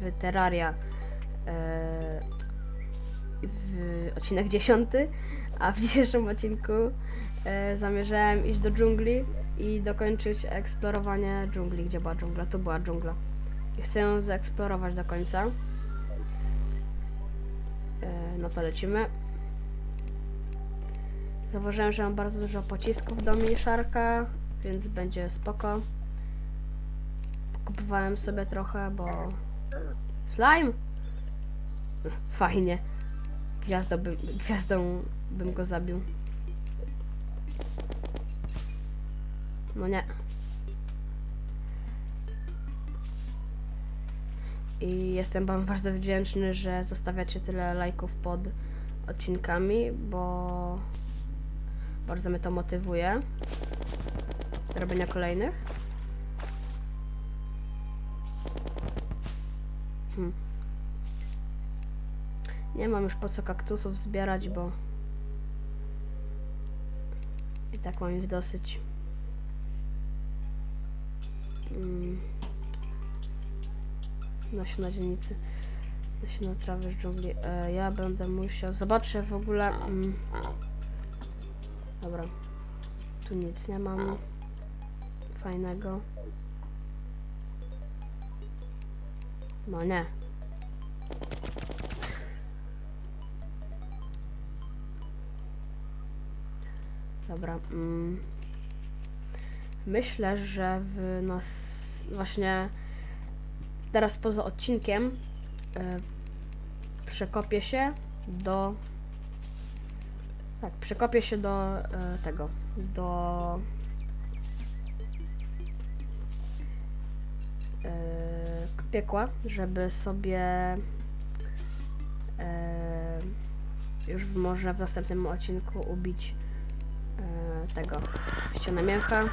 w Terraria e, w odcinek 10, a w dzisiejszym odcinku e, zamierzałem iść do dżungli i dokończyć eksplorowanie dżungli. Gdzie była dżungla? Tu była dżungla. I chcę ją zaeksplorować do końca. E, no to lecimy. Zauważyłem, że mam bardzo dużo pocisków do miniszarka, więc będzie spoko. Kupowałem sobie trochę, bo... Slime! Fajnie. Gwiazdą bym, gwiazdą bym go zabił. No nie. I jestem wam bardzo wdzięczny, że zostawiacie tyle lajków pod odcinkami, bo bardzo mnie to motywuje do robienia kolejnych. Hmm. Nie mam już po co kaktusów zbierać, bo i tak mam ich dosyć. Mm. Nasiona dzielnicy. Nasiona trawy z dżungli. E, ja będę musiał... Zobaczę w ogóle... Mm. Dobra. Tu nic nie mam. Fajnego. No nie. Dobra. Mm. Myślę, że w nas właśnie teraz poza odcinkiem e, przekopię się do tak, przekopię się do e, tego, do e, piekła, żeby sobie e, już w, może w następnym odcinku ubić e, tego ścianę mięcha.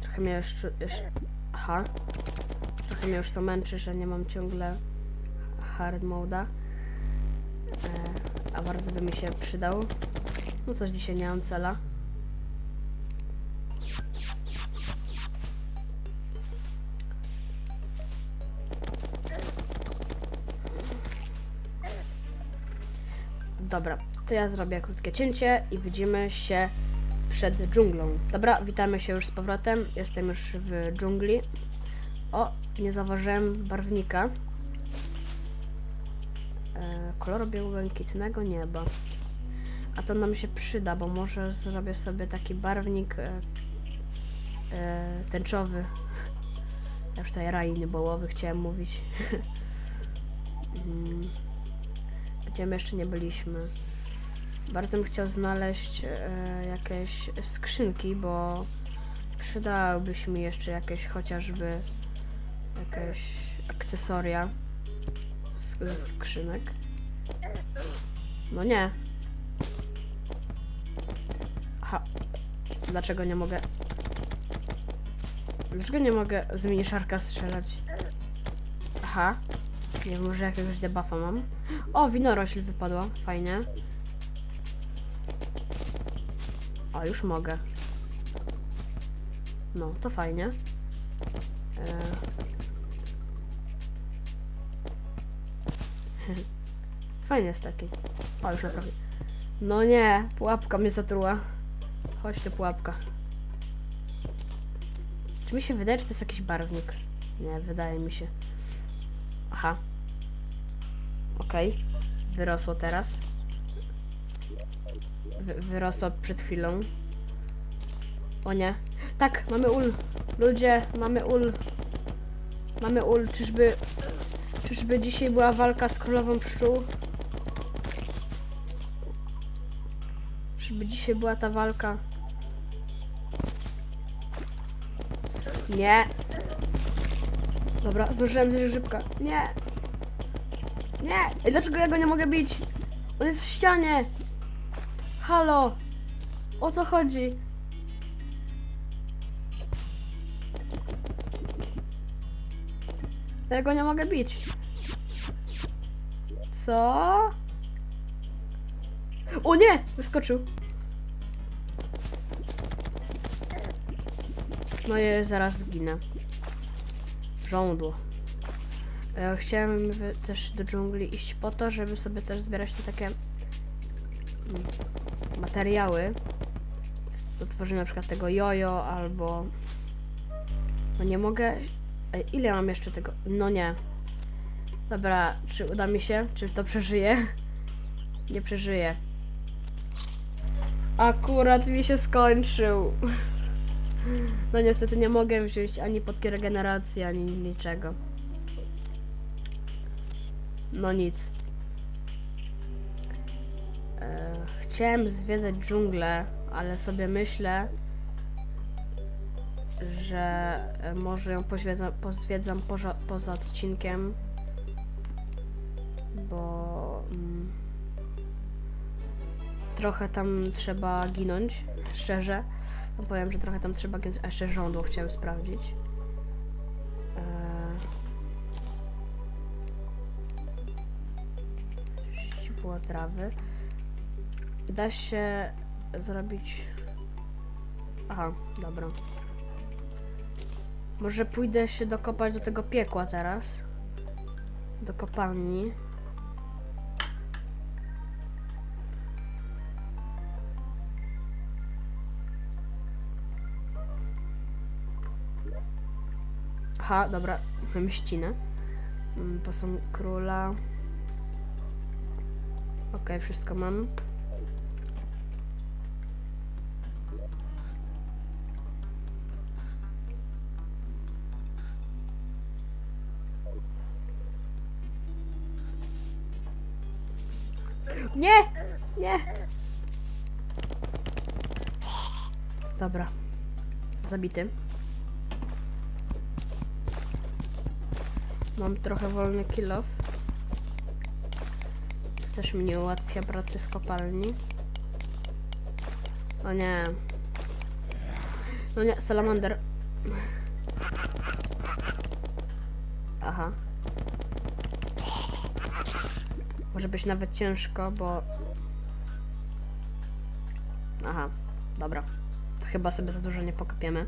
Trochę mnie jeszcze, jeszcze aha, trochę mnie już to męczy, że nie mam ciągle hard moda. E, a bardzo by mi się przydał. No coś dzisiaj nie mam cela. Dobra, to ja zrobię krótkie cięcie i widzimy się przed dżunglą. Dobra, witamy się już z powrotem. Jestem już w dżungli. O, nie zauważyłem barwnika. E, koloru biało-błękitnego nieba. A to nam się przyda, bo może zrobię sobie taki barwnik e, e, tęczowy. Ja już tutaj rajny bołowy chciałem mówić. Mm. Gdzie my jeszcze nie byliśmy. Bardzo bym chciał znaleźć e, jakieś skrzynki, bo przydałyby się mi jeszcze jakieś chociażby jakieś akcesoria z, ze skrzynek. No nie. Aha. Dlaczego nie mogę? Dlaczego nie mogę z miniszarka strzelać? Aha. Nie wiem, może jakiegoś debuffa mam. O, winorośl wypadła. Fajnie. O, już mogę. No, to fajnie. E... Fajny jest taki. O, już naprawdę. No nie, pułapka mnie zatruła. Chodź tu, pułapka. Czy mi się wydaje, że to jest jakiś barwnik? Nie, wydaje mi się. Aha. Okej. Wyrosło teraz. Wy wyrosło przed chwilą. O nie. Tak, mamy ul. Ludzie, mamy ul. Mamy ul. Czyżby... Czyżby dzisiaj była walka z królową pszczół? Czyżby dzisiaj była ta walka? Nie. Dobra, zużyłem coś szybko. Nie. Nie. Ej, dlaczego ja go nie mogę bić? On jest w ścianie. Halo. O co chodzi? Ja go nie mogę bić. Co? O nie! Wyskoczył. No i zaraz zginę. Żądło. E, Chciałem też do dżungli iść po to, żeby sobie też zbierać te takie mm, materiały do tworzenia na przykład tego jojo albo no nie mogę Ej, ile mam jeszcze tego? No nie dobra, czy uda mi się? Czy to przeżyję? Nie przeżyję Akurat mi się skończył No niestety nie mogę wziąć ani podki regeneracji, ani niczego no nic. E, chciałem zwiedzać dżunglę, ale sobie myślę, że e, może ją pozwiedzam, pozwiedzam poza, poza odcinkiem, bo mm, trochę tam trzeba ginąć, szczerze. No powiem, że trochę tam trzeba ginąć, a jeszcze żądło chciałem sprawdzić. Ściepło trawy. Da się zrobić. Aha, dobra. Może pójdę się dokopać do tego piekła teraz. Do kopalni. Aha, dobra, mam ścinę. Mm, Posąg króla. Okej, wszystko mam. Nie! Nie! Dobra. Zabity. Mam trochę wolny kill off. Też mi nie ułatwia pracy w kopalni. O nie. No nie, salamander. Aha. Może być nawet ciężko, bo... Aha, dobra. To chyba sobie za dużo nie pokopiemy.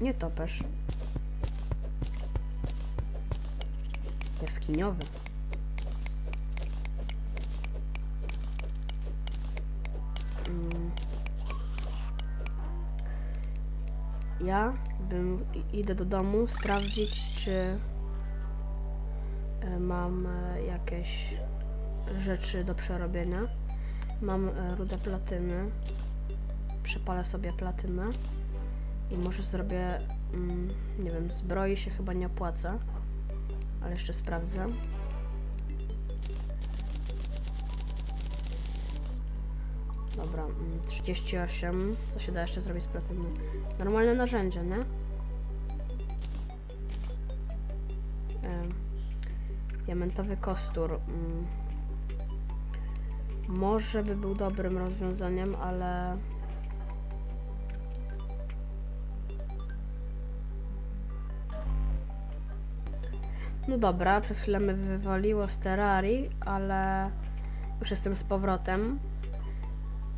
Nie topesz. Jaskiniowy. Mm. Ja bym idę do domu sprawdzić, czy e, mam e, jakieś rzeczy do przerobienia. Mam e, rudę platyny. Przepalę sobie platynę. I może zrobię, mm, nie wiem, zbroi się chyba nie opłaca, ale jeszcze sprawdzę. Dobra, mm, 38. Co się da jeszcze zrobić z platyny? Normalne narzędzie, nie? Diamentowy kostur. mm. Może by był dobrym rozwiązaniem, ale No dobra, przez chwilę mnie wywaliło z terrarii, ale już jestem z powrotem.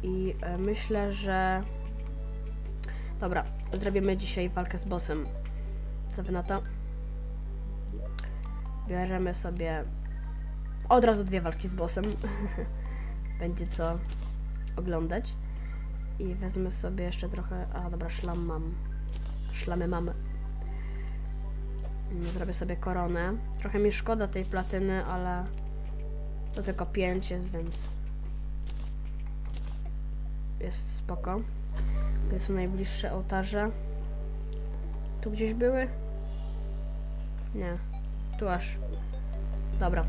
I e, myślę, że... Dobra, zrobimy dzisiaj walkę z bossem. Co wy na to? Bierzemy sobie od razu dwie walki z bossem. Będzie co oglądać. I wezmę sobie jeszcze trochę... A dobra, szlam mam. Szlamy mamy. Mm, Zrobię sobie koronę. Trochę mi szkoda tej platyny, ale to tylko 5 jest, więc jest spoko. Gdzie są najbliższe ołtarze? Tu gdzieś były? Nie. Tu aż. Dobra.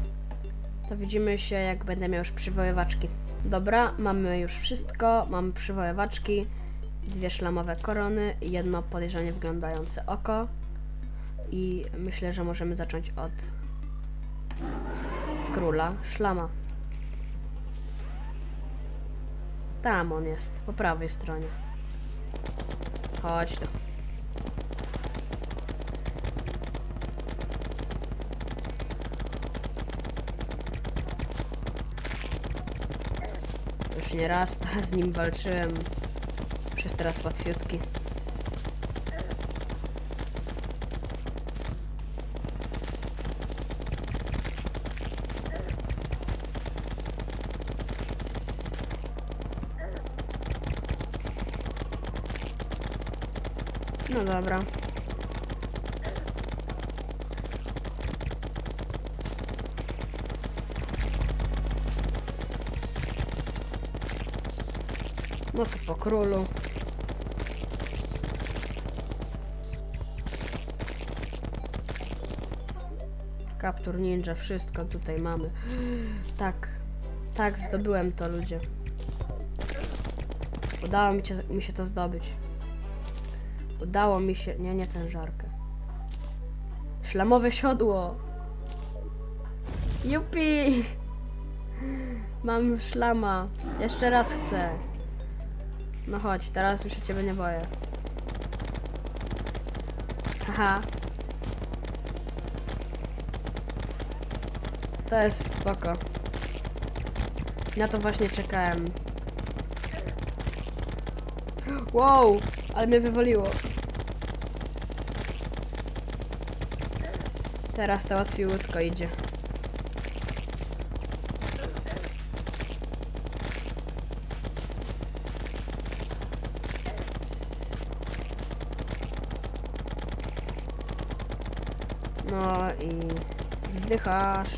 To widzimy się, jak będę miał już przywoływaczki. Dobra, mamy już wszystko. Mamy przywoływaczki, dwie szlamowe korony, jedno podejrzanie wyglądające oko. I myślę, że możemy zacząć od króla szlama. Tam on jest, po prawej stronie. Chodź tu. Już nie raz z nim walczyłem. Już jest teraz łatwiutki. No dobra. No to po królu. Kaptur ninja, wszystko tutaj mamy. Tak, tak, zdobyłem to ludzie. Udało mi się, mi się to zdobyć. Udało mi się. Nie, nie tę żarkę. Szlamowe siodło. Jupi! Mam szlama. Jeszcze raz chcę. No chodź, teraz już się ciebie nie boję. Haha. To jest spoko. Na to właśnie czekałem. Wow, ale mnie wywaliło. Teraz to łatwiutko idzie. No i zdychasz.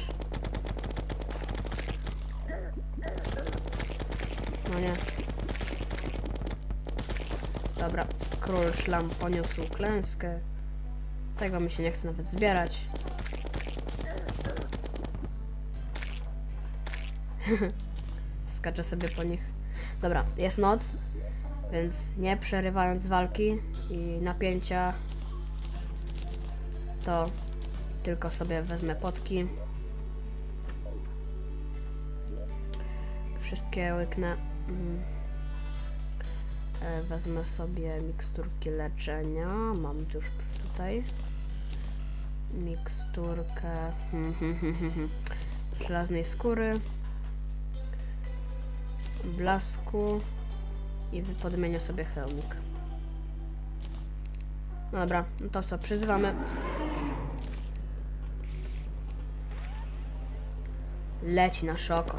No nie. Dobra, król szlam poniósł klęskę. Tego mi się nie chce nawet zbierać. Skaczę sobie po nich. Dobra, jest noc, więc nie przerywając walki i napięcia, to tylko sobie wezmę potki. Wszystkie łyknę. Mm. E, Wezmę sobie miksturki leczenia. Mam już tutaj. Miksturkę hmm, hmm, hmm, żelaznej skóry. Blasku. I podmienię sobie hełmik. No dobra, no to co, przyzywamy. Leci na szoko.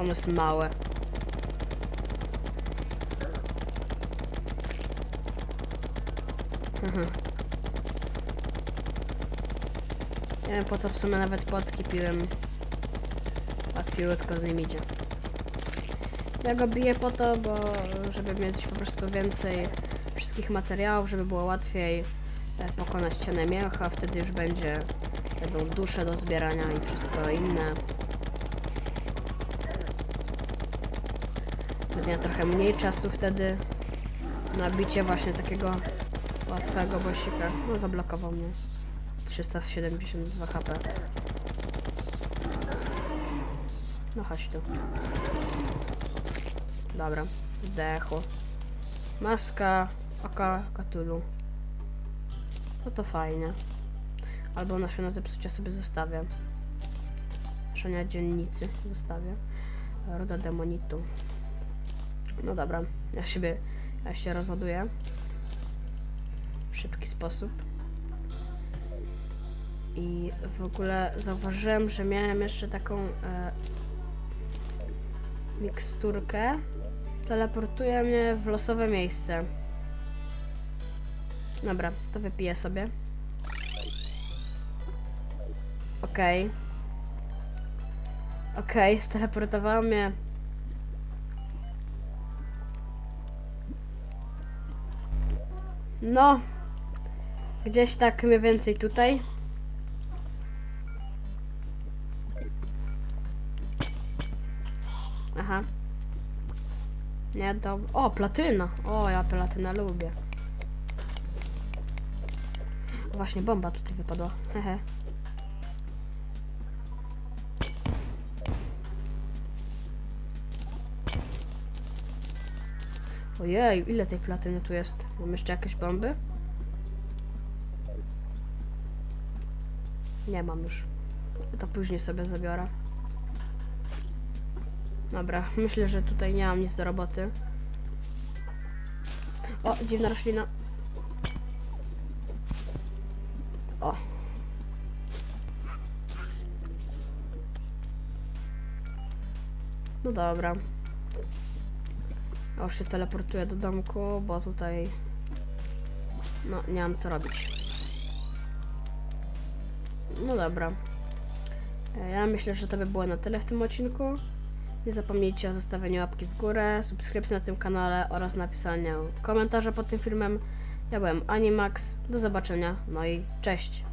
On jest małe. Mhm. Nie wiem po co w sumie nawet potki piłem. Łatwiutko z nim idzie. Ja go biję po to, bo żeby mieć po prostu więcej wszystkich materiałów, żeby było łatwiej e, pokonać ścianę mięcha, wtedy już będzie będą dusze do zbierania i wszystko inne. Będę trochę mniej czasu wtedy na bicie właśnie takiego łatwego bosika. No zablokował mnie. 372 HP. No chodź tu. Dobra, zdechło. Maska oka Katulu. No to fajnie. Albo nasiona zepsucia sobie zostawię. Nasiona dziennicy zostawię. Roda demonitu. No dobra, ja siebie, ja się rozładuję. W szybki sposób. I w ogóle zauważyłem, że miałem jeszcze taką e, miksturkę. Teleportuje mnie w losowe miejsce. Dobra, to wypiję sobie. Okej. Okej, steleportowała mnie. No. Gdzieś tak mniej więcej tutaj. Aha. Nie, to... O, platyna! O, ja platynę lubię. Właśnie bomba tutaj wypadła. Hehe. Ojej, ile tej platyny tu jest? Mam jeszcze jakieś bomby? Nie mam już. To później sobie zabiorę. Dobra, myślę, że tutaj nie mam nic do roboty. O, dziwna roślina. O. No dobra. Ja już się teleportuję do domku, bo tutaj no nie mam co robić. No dobra. E, Ja myślę, że to by było na tyle w tym odcinku. Nie zapomnijcie o zostawieniu łapki w górę, subskrypcji na tym kanale oraz napisaniu komentarza pod tym filmem. Ja byłem Animax. Do zobaczenia. No i cześć.